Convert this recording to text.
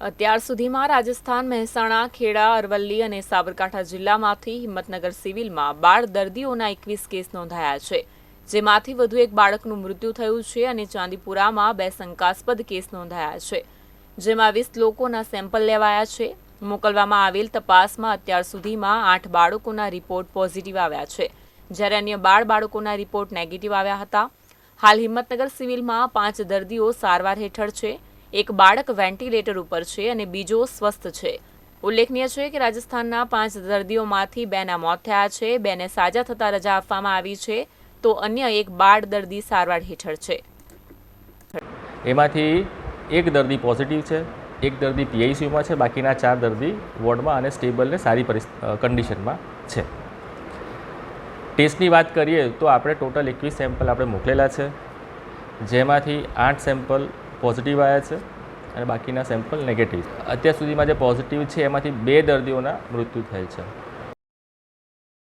અત્યાર સુધીમાં રાજસ્થાન મહેસાણા, ખેડા, અરવલ્લી અને સાબરકાંઠા જિલ્લામાંથી હિંમતનગર સિવિલમાં બાળ દર્દીઓના એકવીસ કેસ નોંધાયા છે, જેમાંથી વધુ એક બાળકનું મૃત્યુ થયું છે અને ચાંદીપુરામાં બે શંકાસ્પદ કેસ નોંધાયા છે, જેમાં વીસ લોકોના સેમ્પલ લેવાયા છે. મોકલવામાં આવેલ તપાસમાં અત્યાર સુધીમાં આઠ બાળકોના રિપોર્ટ પોઝિટિવ આવ્યા છે, જ્યારે અન્ય બાળ બાળકોના રિપોર્ટ નેગેટિવ આવ્યા હતા. હાલ હિંમતનગર સિવિલમાં પાંચ દર્દીઓ સારવાર હેઠળ છે એક બાળક વેન્ટિલેટર ઉપર છે અને બીજો સ્વસ્થ છે. ઉલ્લેખનીય છે કે રાજસ્થાનના પાંચ દર્દીઓમાંથી બેના મોત થયા છે, બેને સાજા થતા રજા આપવામાં આવી છે, તો અન્ય એક બાળ દર્દી સારવાર હેઠળ છે. એમાંથી એક દર્દી પોઝિટિવ છે, એક દર્દી પીઆઈસીયુમાં છે, બાકીના ચાર દર્દી વોર્ડમાં અને સ્ટેબલને સારી કન્ડિશનમાં છે. ટેસ્ટની વાત કરીએ તો આપણે ટોટલ એકવીસ સેમ્પલ આપણે મોકલેલા છે, જેમાંથી આઠ સેમ્પલ પોઝિટિવ આવ્યા છે અને બાકીના સેમ્પલ નેગેટિવ અત્યાર સુધીમાં જે પોઝિટિવ છે, એમાંથી બે દર્દીઓના મૃત્યુ થયેલ છે.